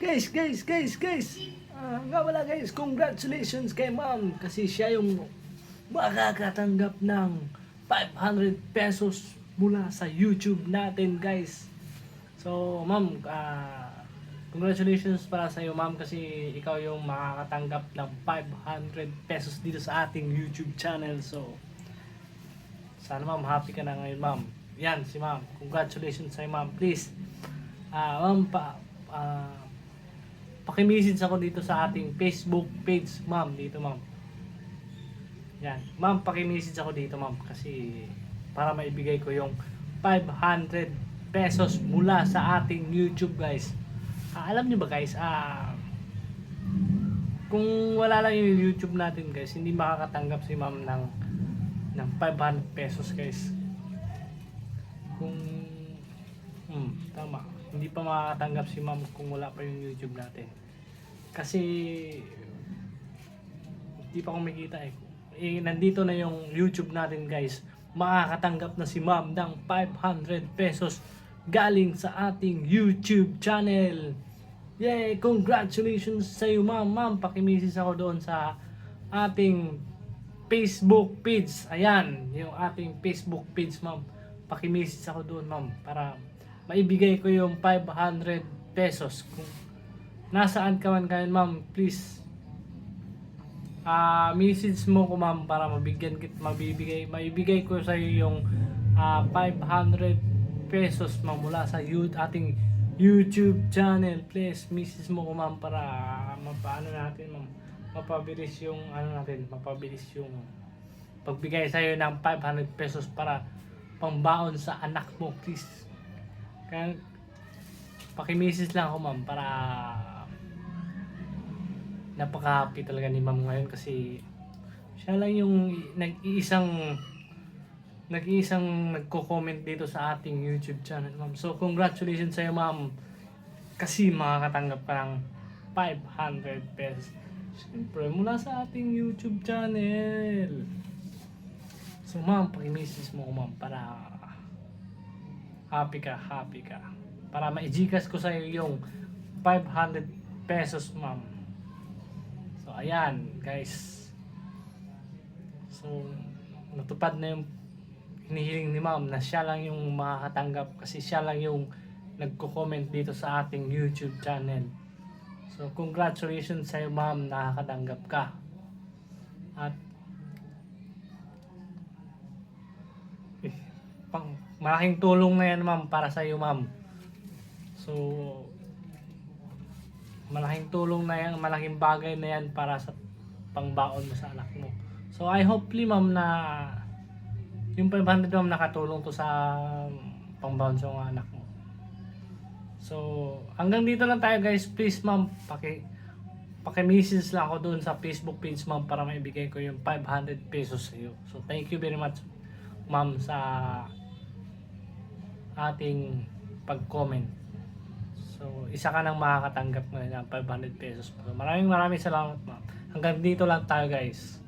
Guys, guys, guys, guys. Nga wala guys, congratulations kay ma'am kasi siya yung makakatanggap ng 500 pesos mula sa YouTube natin guys. So, ma'am, ah, congratulations para sa iyo ma'am kasi ikaw yung makakatanggap ng 500 pesos dito sa ating YouTube channel. So, sana ma'am, happy ka na ngayon ma'am. Yan, si ma'am. Congratulations sa ma'am. Please, ah ma'am, pa, ah, pakimessage ako dito sa ating Facebook page, ma'am, dito ma'am. Yan, ma'am, pakimessage ako dito ma'am kasi para maibigay ko yung 500 pesos mula sa ating YouTube guys. Ah, alam niyo ba guys, ah kung wala lang yung YouTube natin guys, hindi makakatanggap si ma'am ng ng 500 pesos guys. Kung hmm, tama, hindi pa makakatanggap si ma'am kung wala pa yung YouTube natin. Kasi hindi pa kumikita eh. eh. Nandito na yung YouTube natin guys. Makakatanggap na si ma'am ng 500 pesos galing sa ating YouTube channel. Yay! Congratulations sa iyo ma'am. Ma'am, pakimisis ako doon sa ating Facebook page. Ayan, yung ating Facebook page ma'am. Pakimisis ako doon ma'am para maibigay ko yung 500 pesos. Kung nasaan ka man kayo ma'am, please ah message mo ko ma'am para mabigyan kit mabibigay maibigay ko sa iyo yung ah, 500 pesos ma'am mula sa you- ating YouTube channel. Please message mo ko ma'am para mapaano natin ma'am mapabilis yung ano natin, mapabilis yung pagbigay sa iyo ng 500 pesos para pambaon sa anak mo, please. Kaya pakimisis lang ako ma'am para napaka-happy talaga ni ma'am ngayon kasi siya lang yung nag-iisang nag-iisang nagko-comment dito sa ating YouTube channel ma'am. So congratulations sa iyo ma'am kasi makakatanggap ka ng 500 pesos. Siyempre, mula sa ating YouTube channel. So ma'am, pakimisis mo ko ma'am para happy ka, happy ka. Para ma-gigas ko sa iyo yung 500 pesos ma'am. So ayan guys. So natupad na yung hinihiling ni ma'am na siya lang yung makakatanggap kasi siya lang yung nagko-comment dito sa ating YouTube channel. So congratulations sa iyo ma'am nakakatanggap ka. At malaking tulong na yan ma'am para sa iyo ma'am. So malaking tulong na yan, malaking bagay na yan para sa pangbaon mo sa anak mo. So I hopefully ma'am na yung 500 ma'am nakatulong to sa pangbaon sa anak mo. So hanggang dito lang tayo guys. Please ma'am, paki paki-message lang ako doon sa Facebook page ma'am para maibigay ko yung 500 pesos sa iyo. So thank you very much ma'am sa ating pag-comment. So, isa ka nang makakatanggap ngayon ng 500 pesos. So, maraming maraming salamat, ma'am. Hanggang dito lang tayo, guys.